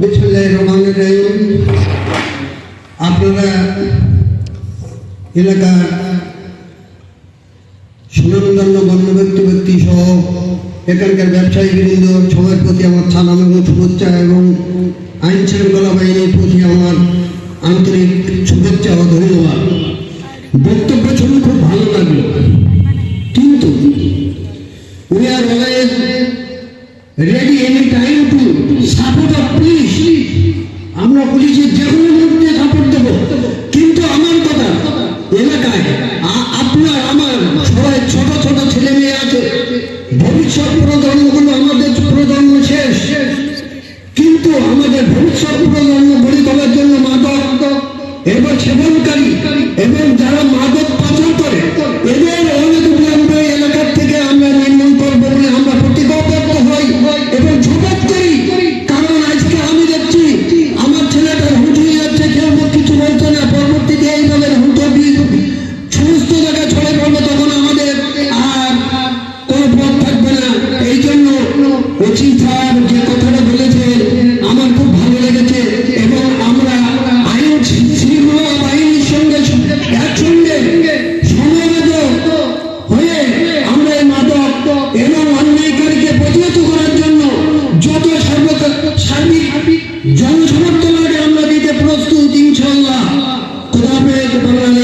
বিসমুল্লাহ রহমান রহিম। আপনারা এলাকার সুনামধন্য গণ্য ব্যক্তি সহ এখানকার ব্যবসায়ী বৃন্দ সবার প্রতি আমার সালাম শুভেচ্ছা এবং আইন শৃঙ্খলা বাহিনীর প্রতি আমার আন্তরিক শুভেচ্ছা ও ধন্যবাদ। বক্তব্য শুনে খুব ভালো লাগল। কিন্তু we are always ready any time to support আপনার আমার সবাই ছোট ছোট ছেলে মেয়ে আছে। ভবিষ্যৎ প্রজন্মগুলো আমাদের প্রজন্ম শেষ। কিন্তু আমাদের ভবিষ্যৎ প্রজন্ম গড়ে তোলার জন্য মাদক, এবং সেবনকারী, এবং যারা মাদক পাচার করে অচিন স্যার যে কথাটা বলেছে, আমার খুব ভালো লেগেছে এবং আমরা আইন শৃঙ্খলা বাহিনীর সঙ্গে একসঙ্গে সমাবেত হয়ে আমরা এই মাদক এবং অন্যায়কারীকে প্রতিহত করার জন্য যত সর্বত সার্বিক জনসমর্থন আমরা দিতে প্রস্তুত ইনশাল্লাহ খোদাফেজ বাংলাদেশ।